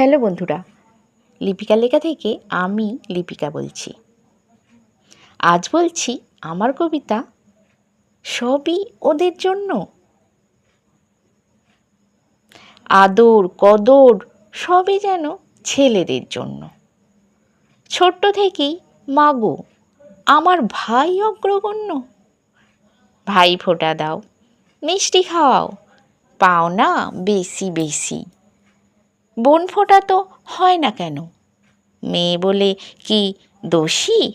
Hello বন্ধুরা লিপিকা লেখা থেকে আমি লিপিকা বলছি। আজ বলছি আমার কবিতা সবই ওদের জন্য। আদর, কদর সবই যেন ছেলেদের জন্য। ছোট্ট থেকেই, মাগো, আমার ভাই অগ্রগণ্য। ভাই ফোঁটা দাও, মিষ্টি খাওয়াও, পাও না বেশি বেশি। বোন ফোঁটা তো হয় না কেন? মেয়ে বলে কি দোষী?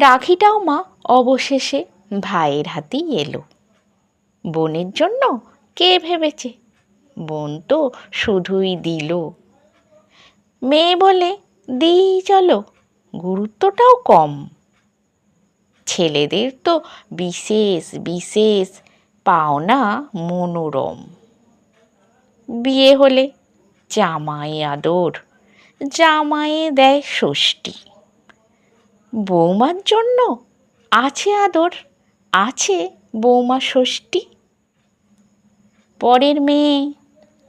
রাখিটাও মা অবশেষে ভাইয়ের হাতেই এলো। বোনের জন্য কে ভেবেছে? বোন তো শুধুই দিল। মেয়ে বলে, দিই, চলো। গুরুত্বটাও কম। ছেলেদের তো বিশেষ বিশেষ পাওনা মনোরম। বিয়ে হলে জামাই আদর জামাইয়ে দেয় ষষ্ঠী। বৌমার জন্য আছে আদর, আছে বৌমা ষষ্ঠী। পরের মেয়ে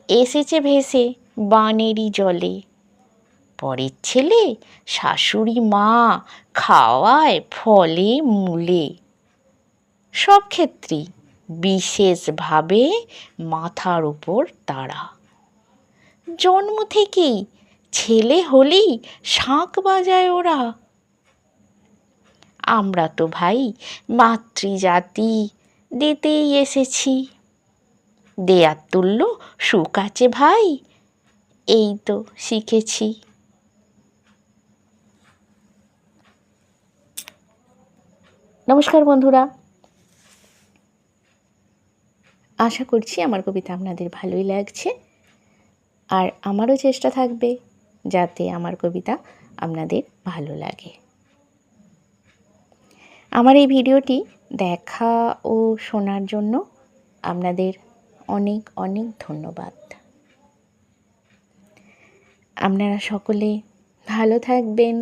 এসেছে ভেসে বানেরই জলে। পরের ছেলে শাশুড়ি মা খাওয়ায় ফলে মূলে। সব ক্ষেত্রেই বিশেষভাবে মাথার উপর তারা জন্ম থেকেই ছেলে হলেই শাঁখ বাজায় ওরা। আমরা তো ভাই মাতৃজাতি, দিতেই এসেছি। দেয়ার তুল্য সুখ আছে ভাই, এই তো শিখেছি। নমস্কার বন্ধুরা। আশা করছি আমার কবিতা আপনাদের ভালোই লাগছে। আর আমারও চেষ্টা থাকবে যাতে আমার কবিতা আপনাদের ভালো লাগে। আমার এই ভিডিওটি দেখা ও শোনার জন্য আপনাদের অনেক অনেক ধন্যবাদ। আপনারা সকলে ভালো থাকবেন,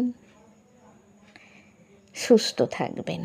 সুস্থ থাকবেন।